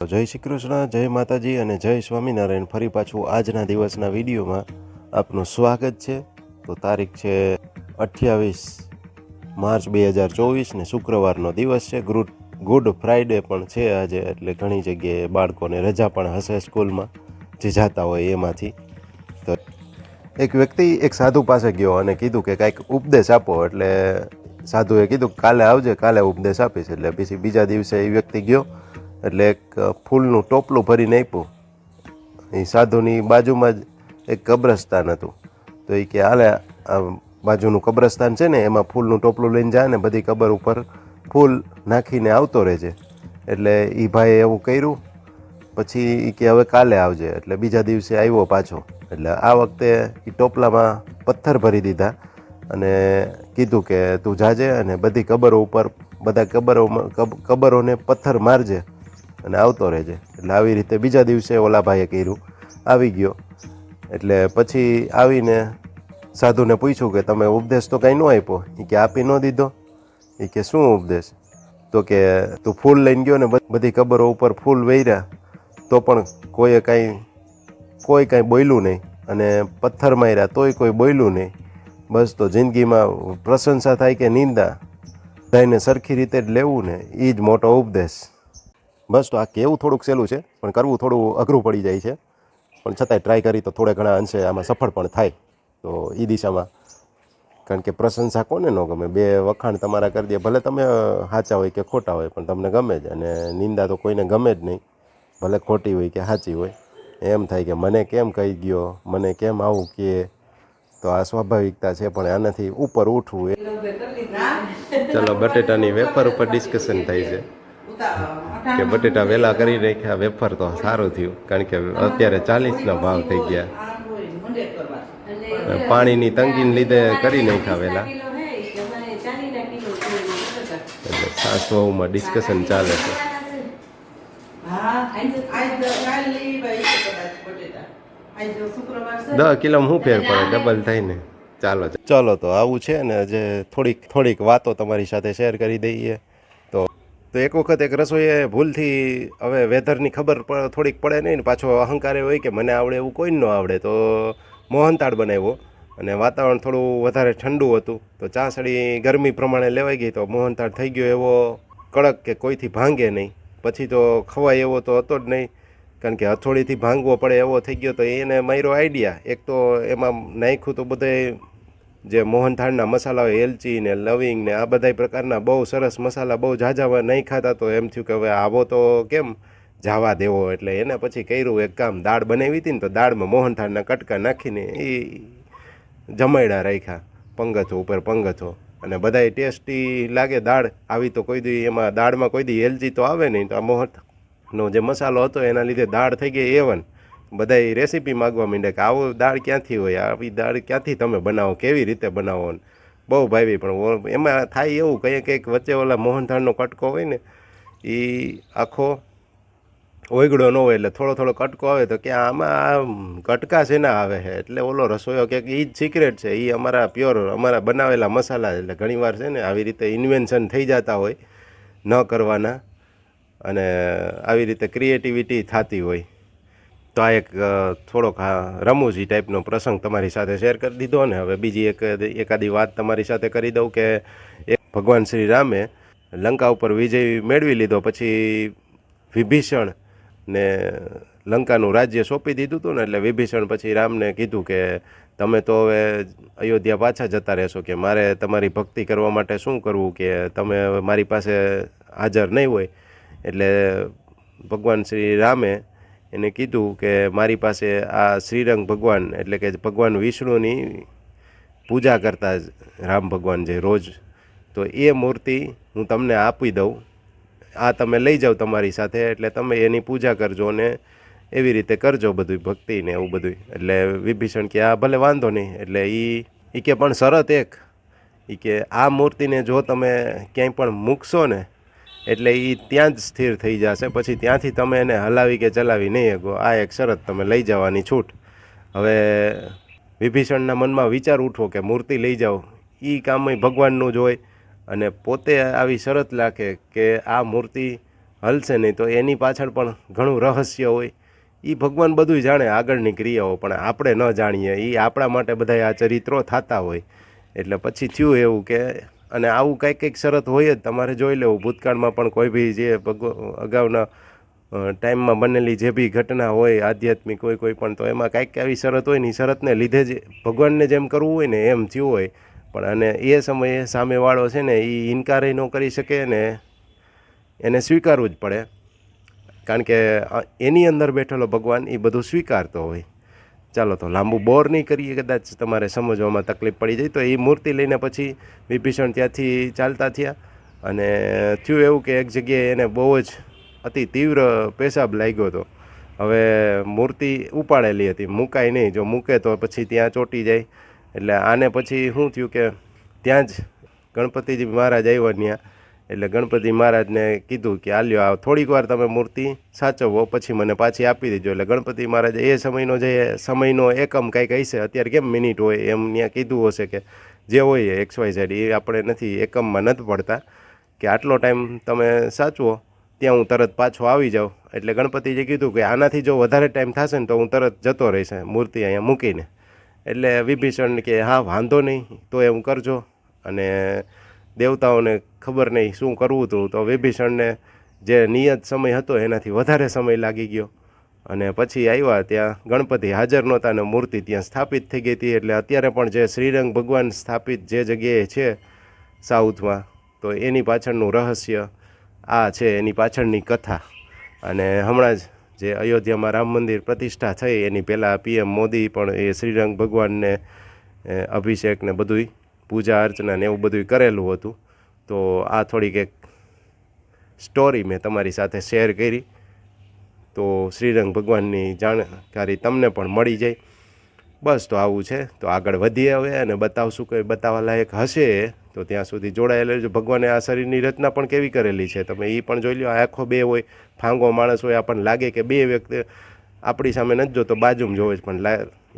તો જય શ્રી કૃષ્ણ, જય માતાજી અને જય સ્વામિનારાયણ. ફરી પાછું આજના દિવસના વિડીયોમાં આપનું સ્વાગત છે. તો તારીખ છે અઠ્યાવીસ માર્ચ બે હજાર ચોવીસ ને શુક્રવારનો દિવસ છે. ગુડ ગુડ ફ્રાઈડે પણ છે આજે, એટલે ઘણી જગ્યાએ બાળકોને રજા પણ હશે સ્કૂલમાં, જે જાતા હોય એમાંથી. તો એક વ્યક્તિ, એક સાધુ પાસે ગયો અને કીધું કે કાંઈક ઉપદેશ આપો, એટલે સાધુએ કીધું કાલે આવજે, કાલે ઉપદેશ આપીશ, એટલે પછી બીજા દિવસે એ વ્યક્તિ ગયો એટલે એક ફૂલનું ટોપલું ભરીને આપ્યું. એ સાધુની બાજુમાં જ એક કબ્રસ્તાન હતું. તો એ કે, હાલે બાજુનું કબ્રસ્તાન છે ને, એમાં ફૂલનું ટોપલું લઈને જાય ને, બધી કબર ઉપર ફૂલ નાખીને આવતો રહેજે. એટલે એ ભાઈએ એવું કર્યું. પછી એ કે, હવે કાલે આવજે. એટલે બીજા દિવસે આવ્યો પાછો. એટલે આ વખતે એ ટોપલામાં પથ્થર ભરી દીધા અને કીધું કે, તું જાજે અને બધી કબરો ઉપર, બધા કબરોમાં કબરોને પથ્થર મારજે. અને આવતો રહેજે એટલે આવી રીતે બીજા દિવસે ઓલા ભાઈએ કર્યું. આવી ગયો. એટલે પછી આવીને સાધુને પૂછ્યું કે તમે ઉપદેશ તો કાંઈ ન આપ્યો? એ કે આપી ન દીધો. એ કે શું ઉપદેશ? તો કે તું ફૂલ લઈને ગયો ને બધી કબરો ઉપર ફૂલ વેર્યા. તો પણ કોઈએ કાંઈ, કોઈ કાંઈ બોલ્યું નહીં. અને પથ્થર માર્યા તોય કોઈ બોલ્યું નહીં. બસ તો જિંદગીમાં પ્રશંસા થાય કે નિંદા. બધાને સરખી રીતે જ લેવું ને એ જ મોટો ઉપદેશ. બસ તો આ કેવું થોડુંક સહેલું છે પણ કરવું થોડું અઘરું પડી જાય છે. પણ છતાંય ટ્રાય કરી તો થોડા ઘણા અંશે આમાં સફળ પણ થાય. તો એ દિશામાં કારણ કે પ્રશંસા કોને ન ગમે? બે વખાણ તમારા કરી દે. ભલે તમે સાચા હોય કે ખોટા હોય પણ તમને ગમે જ. અને નિંદા તો કોઈને ગમે જ નહીં. ભલે ખોટી હોય કે સાચી હોય. એમ થાય કે મને કેમ કહી ગયો? મને કેમ આવું કે? તો આ સ્વાભાવિકતા છે પણ આનાથી ઉપર ઉઠવું એ ચલો બટેટાની વેફર ઉપર ડિસ્કશન થાય છે. કે બટેટા વહેલા કરી નાખ્યા, વેફર તો સારું થયું, કારણ કે અત્યારે ચાલીસના ભાવ થઈ ગયા. પાણીની તંગીને લીધે કરી નાખ્યા વહેલા એટલે સાસ વહુમાં ડિસ્કશન ચાલે છે. દસ કિલો હું ફેર પડે? ડબલ થઈને. ચાલો ચાલો. તો આવું છે ને જે થોડીક થોડીક વાતો તમારી સાથે શેર કરી દઈએ. તો એક વખત એક રસોઈએ ભૂલથી હવે વેધરની ખબર પણ થોડીક પડે નહીં ને પાછો અહંકાર હોય કે મને આવડે એવું કોઈ ન આવડે, તો મોહનતાળ બનાવ્યો. અને વાતાવરણ થોડું વધારે ઠંડુ હતું, તો ચાસડી ગરમી પ્રમાણે લેવાઈ ગઈ, તો મોહનતાળ થઈ ગયો એવો કડક કે કોઈથી ભાંગે નહીં. પછી તો ખવાય એવો તો હતો જ નહીં, કારણ કે હથોડીથી ભાંગવો પડે એવો થઈ ગયો, તો એને માર્યો આઈડિયા એક તો એમાં નાખ્યું તો બધે જે મોહનથાળના મસાલા હોય, એલચી ને લવિંગ ને આ બધા પ્રકારના બહુ સરસ મસાલા, બહુ ઝાઝા નહીં ખાતા, તો એમ થયું કે હવે આવો તો કેમ? જવા દેવો એટલે એને પછી કર્યું એક કામ, દાળ બનાવી હતી ને તો દાળમાં મોહનથાળના કટકા નાખીને એ જમાડ્યા રાખ્યા, પંગથો ઉપર પંગથો. અને બધાય ટેસ્ટી લાગે દાળ, આવી તો કોઈ દી એમાં દાળમાં કોઈ દી એલચી તો આવે નહીં, તો આ મોહનનો જે મસાલો હતો એના લીધે દાળ થઈ ગઈ એવન બધાય રેસીપી માગવા માંડે કે આવું દાળ ક્યાંથી હોય? આવી દાળ ક્યાંથી તમે બનાવો? કેવી રીતે બનાવો? બહુ ભાવી પણ એમાં થાય એવું કંઈક કંઈક વચ્ચે ઓલા મોહનથાળનો કટકો હોય ને એ આખો ઓગળો ન હોય એટલે થોડો થોડો કટકો આવે તો કે આમાં કટકા છે ના આવે છે એટલે ઓલો રસોઈયો કે એ જ સિક્રેટ છે. એ અમારા પ્યોર અમારા બનાવેલા મસાલા એટલે ઘણીવાર છે ને આવી રીતે ઇન્વેન્શન થઈ જતા હોય, ન કરવાના અને આવી રીતે ક્રિએટિવિટી થતી હોય. તો આ એક થોડોક રમૂજી ટાઈપનો પ્રસંગ તમારી સાથે શેર કરી દીધો ને હવે બીજી એક એકાદી વાત તમારી સાથે કરી દઉં કે એક ભગવાન શ્રી રામે લંકા ઉપર વિજય મેળવી લીધો, પછી વિભીષણ ને લંકાનું રાજ્ય સોંપી દીધું હતું ને, એટલે વિભીષણ પછી રામને કીધું કે તમે તો હવે અયોધ્યા પાછા જતા રહેશો કે મારે તમારી ભક્તિ કરવા માટે શું કરવું કે તમે મારી પાસે હાજર નહીં હોય. એટલે ભગવાન શ્રી રામે એને કીધું કે મારી પાસે આ શ્રીરંગ ભગવાન, એટલે કે ભગવાન વિષ્ણુની પૂજા કરતા રામ ભગવાન જે રોજ. તો એ મૂર્તિ હું તમને આપી દઉં. આ તમે લઈ જાઓ તમારી સાથે, એટલે તમે એની પૂજા કરજો ને એવી રીતે કરજો બધું ભક્તિ ને એવું બધું એટલે વિભીષણ કે આ ભલે વાંધો નહીં, એટલે એ એ કે પણ શરત એક. એ કે આ મૂર્તિને જો તમે ક્યાંય પણ મૂકશો ને એટલે એ ત્યાં જ સ્થિર થઈ જશે. પછી ત્યાંથી તમે એને હલાવી કે ચલાવી નહીં શકો. આ એક શરત તમે લઈ જવાની છૂટ. હવે વિભીષણના મનમાં વિચાર ઉઠવો કે મૂર્તિ લઈ જાઓ. એ કામય ભગવાનનું જ હોય. અને પોતે આવી શરત રાખે કે આ મૂર્તિ હલશે નહીં તો એની પાછળ પણ ઘણું રહસ્ય હોય. એ ભગવાન બધું જાણે આગળની ક્રિયાઓ, પણ આપણે ન જાણીએ. એ આપણા માટે બધા આ ચરિત્રો થતા હોય. એટલે પછી થયું એવું કે અને આવું કંઈક કંઈક શરત હોય જ. તમારે જોઈ લેવું. ભૂતકાળમાં પણ કોઈ બી જે અગાઉના ટાઈમમાં બનેલી જે બી ઘટના હોય, આધ્યાત્મિક હોય, કોઈ પણ, તો એમાં કાંઈક આવી શરત હોય ને એ શરતને લીધે જ ભગવાનને જેમ કરવું હોય ને એમ થયું હોય. પણ અને એ સમયે સામેવાળો છે ને એ ઇનકારે ન કરી શકે ને એને સ્વીકારવું જ પડે. કારણ કે એની અંદર બેઠેલો ભગવાન એ બધું સ્વીકારતો હોય. ચાલો તો લાંબુ બોર નહીં કરીએ કદાચ તમારે સમજવામાં તકલીફ પડી જાય. તો એ મૂર્તિ લઈને પછી વિભીષણ ત્યાંથી ચાલતા થયા અને થયું એવું કે એક જગ્યાએ એને બહુ જ અતિ તીવ્ર પેશાબ લાગ્યો હતો. હવે મૂર્તિ ઉપાડેલી હતી. મુકાય નહીં. જો મૂકે તો પછી ત્યાં ચોંટી જાય. એટલે આને પછી શું થયું કે ત્યાં જ ગણપતિજી મહારાજ આવ્યા ત્યાં એટલે ગણપતિ મહારાજને કીધું કે આલ્યો, આ થોડીક વાર તમે મૂર્તિ સાચવો પછી મને પાછી આપી દેજો. એટલે ગણપતિ મહારાજે એ સમયનો જે સમયનો એકમ કાંઈક હશે, અત્યારે કેમ મિનિટ હોય એમ ત્યાં કીધું હશે કે જે હોય એક્સ વાય ઝેડ, એ આપણે નથી, એકમમાં નથી પડતા કે આટલો ટાઈમ તમે સાચવો, ત્યાં હું તરત પાછો આવી જાઉં. એટલે ગણપતિજી કીધું કે આનાથી જો વધારે ટાઈમ થશે ને તો હું તરત જતો રહીશ મૂર્તિ અહીંયા મૂકીને. એટલે વિભીષણ કે હા, વાંધો નહીં, તો એવું કરજો. અને દેવતાઓને ખબર નહીં શું કરવું હતું તો વિભીષણને જે નિયત સમય હતો એનાથી વધારે સમય લાગી ગયો. અને પછી આવ્યા ત્યાં ગણપતિ હાજર નહોતા અને મૂર્તિ ત્યાં સ્થાપિત થઈ ગઈ હતી. એટલે અત્યારે પણ જે શ્રીરંગ ભગવાન સ્થાપિત જે જગ્યાએ છે સાઉથમાં, તો એની પાછળનું રહસ્ય આ છે, એની પાછળની કથા. અને હમણાં જ જે અયોધ્યામાં રામ મંદિર પ્રતિષ્ઠા થઈ, એની પહેલાં પીએમ મોદી પણ એ શ્રીરંગ ભગવાનને અભિષેકને બધુંય પૂજા અર્ચના ને એવું બધું કરેલું હતું. તો આ થોડીક એક સ્ટોરી મેં તમારી સાથે શેર કરી. તો શ્રીરંગ ભગવાનની જાણકારી તમને પણ મળી જાય. બસ તો આવું છે. તો આગળ વધીએ હવે અને બતાવશું કે બતાવવા લાયક હશે તો ત્યાં સુધી જોડાયેલા રહેજો. ભગવાને આ શરીરની રચના પણ કેવી કરેલી છે? તમે એ પણ જોઈ લો આખો બે હોય ફાંગો માણસ હોય, આપણને લાગે કે બે વ્યક્તિ આપણી સામે નથી જોતો, બાજુમાં જોવે છે પણ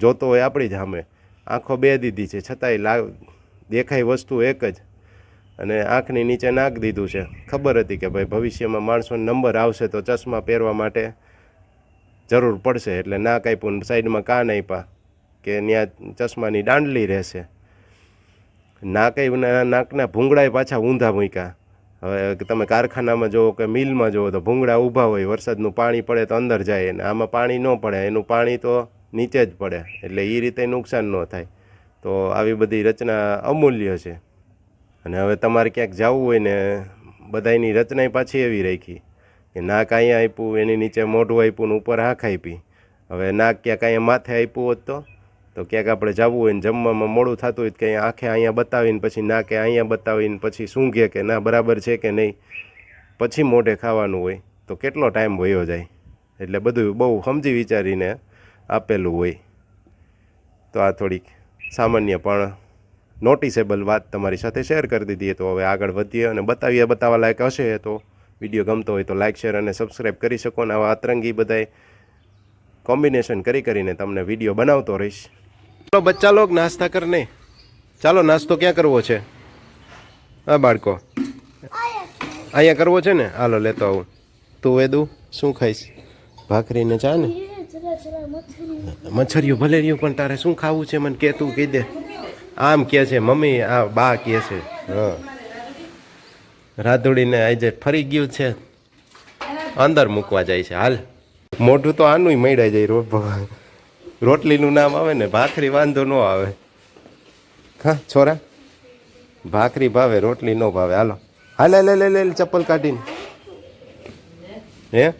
જોતો હોય આપણી જ સામે. આંખો બે દીધી છે. છતાંય લા દેખાય વસ્તુ એક જ. અને આંખની નીચે નાખ દીધું છે. ખબર હતી કે ભાઈ ભવિષ્યમાં માણસોને નંબર આવશે તો ચશ્મા પહેરવા માટે જરૂર પડશે. એટલે નાક આપ્યું સાઈડમાં કાન આપ્યા કે ત્યાં ચશ્માની દાંડલી રહેશે. નાક નાકના ભૂંગળાએ પાછા ઊંધા મૂક્યા. હવે તમે કારખાનામાં જુઓ કે મિલમાં જુઓ તો ભૂંગળા ઊભા હોય, વરસાદનું પાણી પડે તો અંદર જાય અને આમાં પાણી ન પડે. એનું પાણી તો નીચે જ પડે. એટલે એ રીતે નુકસાન ન થાય. તો આવી બધી રચના અમૂલ્ય છે. અને હવે તમારે ક્યાંક જવું હોય ને, બધાયની રચનાય પાછી એવી રાખી કે નાક અહીંયા આપ્યું, એની નીચે મોઢું આપ્યું ને ઉપર આંખ આપી. હવે નાક ક્યાંક અહીંયા માથે આપ્યું હોત તો તો ક્યાંક આપણે જવું હોય ને જમવામાં મોડું થતું હોય તો કંઈ આંખે અહીંયા બતાવીને પછી નાકે અહીંયા બતાવીને પછી સૂંઘે કે ના, બરાબર છે કે નહીં? પછી મોઢે ખાવાનું હોય તો કેટલો ટાઈમ વયો જાય? એટલે બધું બહુ સમજી વિચારીને આપેલું હોય. તો આ થોડીક સામાન્ય, પણ નોટિસેબલ વાત તમારી સાથે શેર કરી દીધી તો હવે આગળ વધીએ અને બતાવીએ, બતાવવા લાયક હશે તો. વીડિયો ગમતો હોય તો લાઇક શેર અને સબસ્ક્રાઈબ કરી શકો અને આવા અતરંગી બધાય કોમ્બિનેશન કરી કરીને તમને વીડિયો બનાવતો રહીશ. ચાલો બચ્ચા લોક નાસ્તા કરને. ચાલો, નાસ્તો ક્યાં કરવો છે? હા, બાળકો. અહીંયા કરવો છે ને? હાલો, લેતો આવું. તું વેદુ, શું ખાઈશ? ભાખરીને ચા ને? મચ્છરિયું ભલે રહ્યું, પણ તારે શું ખાવું છે? મને કે તું કહી દે. આમ કે છે, મમ્મી, આ બા કે છે. હા. રાધોડીને આજે ફરી ગયું છે. અંદર મૂકવા જાય છે. હાલ. મોઢું તો આનું મળ્યા જાય, રો રોટલીનું નામ આવે ને, ભાખરી વાંધો ન આવે. હા, છોરા? ભાખરી ભાવે, રોટલી ન ભાવે. હાલો. હાલ લે લે લે ચપ્પલ કાઢીને. હે?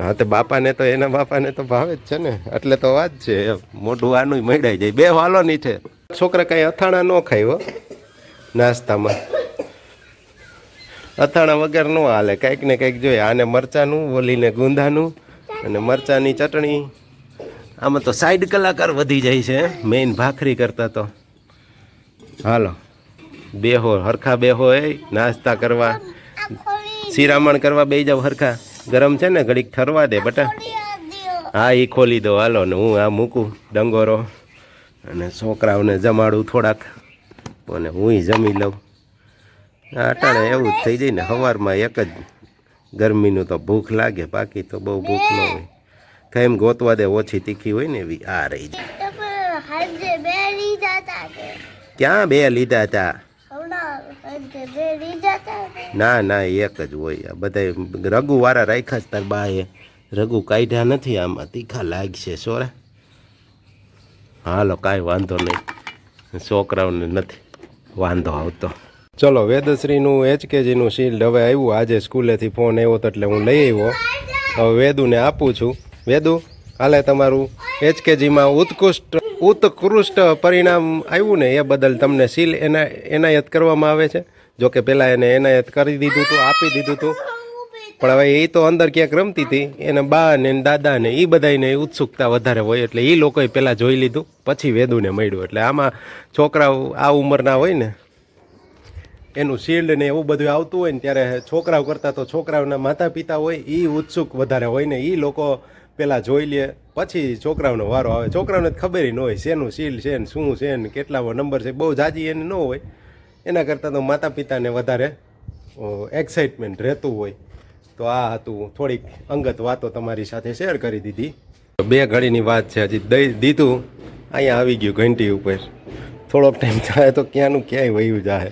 હા, તો બાપાને તો, એના બાપાને તો ભાવે જ છે ને. એટલે તો વાત છે મોઢું આનું મળાઈ જાય. બે વાલો ની છે. છોકરા કઈ અથાણા ન ખાય, હો. નાસ્તામાં. અથાણા વગર ન હાલે. કંઈક ને કંઈક જોઈએ. આને મરચાનું, ઓલીને ગુંદાનું અને મરચાની ચટણી. આમાં તો સાઈડ કલાકાર વધી જાય છે મેઇન ભાખરી કરતા તો. હાલો. બેહો, હરખા બેહો એ નાસ્તા કરવા, શિરામણ કરવા બે જાવ હરખા. ગરમ છે ને ઘડીક ઠરવા દે બટા. હા એ ખોલી દો. હાલો ને હું આ મૂકું ડંગોરો અને છોકરાઓને જમાડું થોડાક. અને હું જમી લઉં. અટાણે એવું જ થઈ જાય ને સવારમાં એક જ ગરમીનું તો ભૂખ લાગે બાકી તો બહુ ભૂખ ન હોય. કઈ એમ ગોતવા દે ઓછી તીખી હોય ને એવી આ રહી કે? ક્યાં બે લીધા હતા હમણાં હાજે બે લીધા હતા કે ના. ના એક જ હોય. આ બધા રઘુ વાળા રાખ્યા છે તાર બાએ. રઘુ કાઢ્યા નથી આમાં. તીખા લાગશે સોરા. હાલો કાંઈ વાંધો નહીં. છોકરાઓને નથી વાંધો આવતો. ચલો વેદશ્રીનું એચકેજીનું શિલ્ડ હવે આવ્યું. આજે સ્કૂલેથી ફોન આવ્યો તો એટલે હું લઈ આવ્યો. હવે વેદુને આપું છું. વેદુ? હાલે તમારું એચકેજીમાં ઉત્કૃષ્ટ ઉત્કૃષ્ટ પરિણામ આવ્યું ને એ બદલ તમને સીલ એના, એનાયત કરવામાં આવે છે. જો કે પહેલાં એને એનાયત કરી દીધું હતું, આપી દીધું હતું. પણ હવે એ તો અંદર ક્યાંક રમતી હતી. એને બા ને દાદા ને એ બધાને ઉત્સુકતા વધારે હોય એટલે એ લોકોએ પહેલાં જોઈ લીધું. પછી વેદુને મળ્યું. એટલે આમાં છોકરાઓ આ ઉંમરના હોય ને, એનું શિલ્ડ ને એવું બધું આવતું હોય ને ત્યારે છોકરાઓ કરતાં તો છોકરાઓના માતા પિતા હોય એ ઉત્સુક વધારે હોય ને એ લોકો પહેલાં જોઈ લે, પછી છોકરાઓનો વારો આવે. છોકરાઓને ખબર ન હોય શેનું સીલ છે ને શું છે ને કેટલામાં નંબર છે, બહુ જાજી એને ન હોય. એના કરતાં તો માતા પિતાને વધારે એક્સાઇટમેન્ટ રહેતું હોય. તો આ હતું, થોડીક અંગત વાતો તમારી સાથે શેર કરી દીધી. બે ઘડીની વાત છે હજી, દઈ દીધું. અહીંયા આવી ગયું ઘંટી ઉપર. થોડોક ટાઈમ થાય તો ક્યાંનું ક્યાંય વયું જાય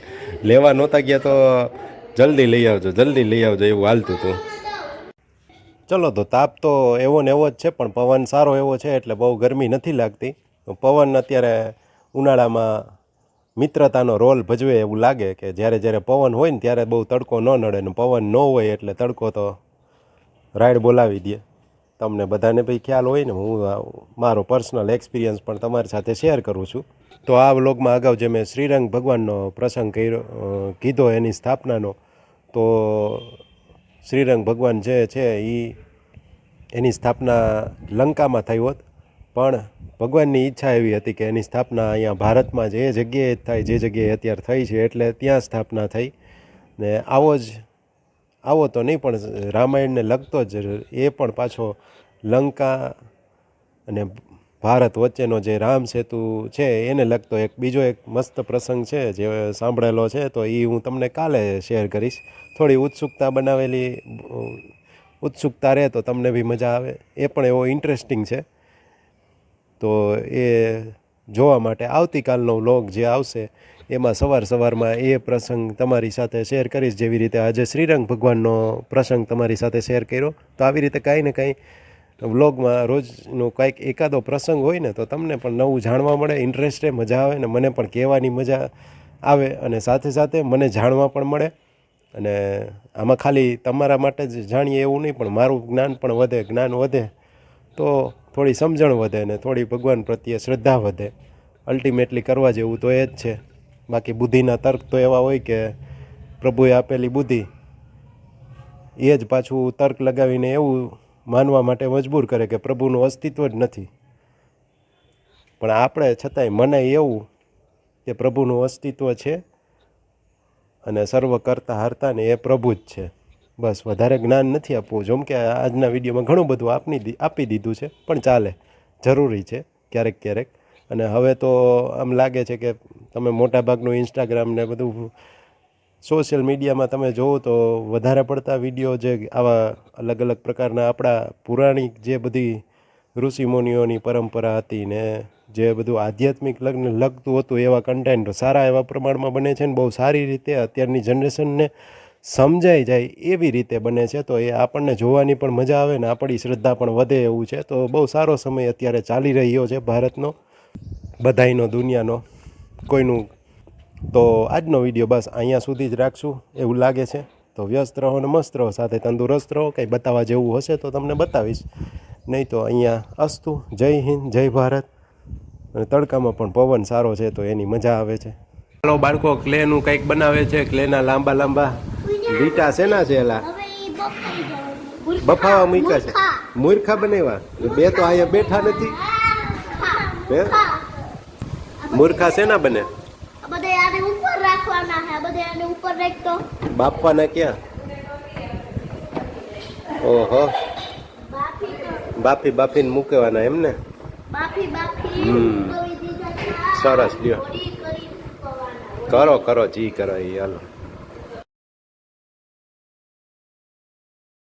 લેવા નહોતા ગયા તો જલ્દી લઈ આવજો, જલ્દી લઈ આવજો એવું હાલતું હતું. ચલો તો તાપ તો એવો ને એવો જ છે, પણ પવન સારો એવો છે એટલે બહુ ગરમી નથી લાગતી. પવન અત્યારે ઉનાળામાં મિત્રતાનો રોલ ભજવે એવું લાગે કે જ્યારે જ્યારે પવન હોય ને ત્યારે બહુ તડકો ન નડે ને પવન ન હોય એટલે તડકો તો રાઈડ બોલાવી દે. તમને બધાને ભાઈ ખ્યાલ હોય ને, હું મારો પર્સનલ એક્સપિરિયન્સ પણ તમારી સાથે શેર કરું છું. તો આ વ્લોગમાં અગાઉ જે મેં શ્રીરંગ ભગવાનનો પ્રસંગ કર્યો કીધો એની સ્થાપનાનો, તો શ્રીરંગ ભગવાન જે છે એ એની સ્થાપના લંકામાં થઈ હોત. પણ ભગવાનની ઈચ્છા એવી હતી કે એની સ્થાપના અહીંયા ભારતમાં જે જગ્યાએ થાય, જે જગ્યાએ અત્યારે થઈ છે એટલે ત્યાં સ્થાપના થઈ. ને આવો જ, આવો તો નહીં, પણ રામાયણને લગતો જ એ પણ પાછો લંકા અને ભારત વચ્ચેનો જે રામ સેતુ છે એને લગતો એક બીજો એક મસ્ત પ્રસંગ છે જે સાંભળેલો છે. તો એ હું તમને કાલે શેર કરીશ. થોડી ઉત્સુકતા બનાવેલી ઉત્સુકતા રહે તો તમને બી મજા આવે. એ પણ એવો ઇન્ટરેસ્ટિંગ છે. તો એ જોવા માટે આવતીકાલનો વ્લોગ જે આવશે, એમાં સવાર સવારમાં એ પ્રસંગ તમારી સાથે શેર કરીશ જેવી રીતે આજે શ્રીરંગ ભગવાનનો પ્રસંગ તમારી સાથે શેર કર્યો. તો આવી રીતે કાંઈ ને કાંઈ વ્લોગમાં રોજનું કાંઈક એકાદો પ્રસંગ હોય ને તો તમને પણ નવું જાણવા મળે ઇન્ટરેસ્ટે મજા આવે ને મને પણ કહેવાની મજા આવે અને સાથે સાથે મને જાણવા પણ મળે. અને આમાં ખાલી તમારા માટે જ જાણીએ એવું નહીં, પણ મારું જ્ઞાન પણ વધે, જ્ઞાન વધે તો થોડી સમજણ વધે ને થોડી ભગવાન પ્રત્યે શ્રદ્ધા વધે. અલ્ટિમેટલી કરવા જેવું તો એ જ છે. બાકી બુદ્ધિના તર્ક તો એવા હોય કે પ્રભુએ આપેલી બુદ્ધિ, એ જ પાછું તર્ક લગાવીને એવું માનવા માટે મજબૂર કરે કે પ્રભુનું અસ્તિત્વ જ નથી. પણ આપણે છતાંય મને એવું કે પ્રભુનું અસ્તિત્વ છે. અને સર્વ કરતા હરતા ને એ પ્રભુ જ છે. બસ વધારે જ્ઞાન નથી આપવું. જેમ કે આજના વિડીયોમાં ઘણું બધું આપની આપી દીધું છે, પણ ચાલે. જરૂરી છે, ક્યારેક ક્યારેક. અને હવે તો આમ લાગે છે કે તમે મોટાભાગનું ઇન્સ્ટાગ્રામ ને બધું સોશિયલ મીડિયામાં તમે જોવો તો વધારે પડતા વીડિયો જે આવા અલગ અલગ પ્રકારના આપણા પુરાણિક જે બધી ઋષિમુનિઓની પરંપરા હતી ને જે બધું આધ્યાત્મિક લગ્ન લગતું હતું એવા કન્ટેન્ટ સારા એવા પ્રમાણમાં બને છે ને બહુ સારી રીતે અત્યારની જનરેશનને સમજાઈ જાય એવી રીતે બને છે. તો એ આપણને જોવાની પણ મજા આવે ને આપણી શ્રદ્ધા પણ વધે એવું છે. તો બહુ સારો સમય અત્યારે ચાલી રહ્યો છે ભારતનો, બધાયનો, દુનિયાનો. કોઈનું તો આજનો વીડિયો બસ અહીંયા સુધી જ રાખશું એવું લાગે છે. તો વ્યસ્ત રહો ને મસ્ત રહો, સાથે તંદુરસ્ત રહો. કંઈ બતાવવા જેવું હશે તો તમને બતાવીશ. નહીં તો અહીંયા અસ્તુ. જય હિન્દ, જય ભારત. અને તડકામાં પણ પવન સારો છે તો એની મજા આવે છે. ચાલો બાળકો ક્લેનું કંઈક બનાવે છે ક્લેના લાંબા લાંબા. લીટા શેના છે એલા? હવે ઈ બફાવા મૂક્યા છે? મૂર્ખા. બનાવ્યા? બે તો અહીંયા બેઠા નથી. હે મૂર્ખા. શેના બને? બાપવાના ક્યાં? ઓહો. બાફી બાફીને મૂકવાના એમ સરસ લ્યો. કરો કરો જી કરો એ હાલો.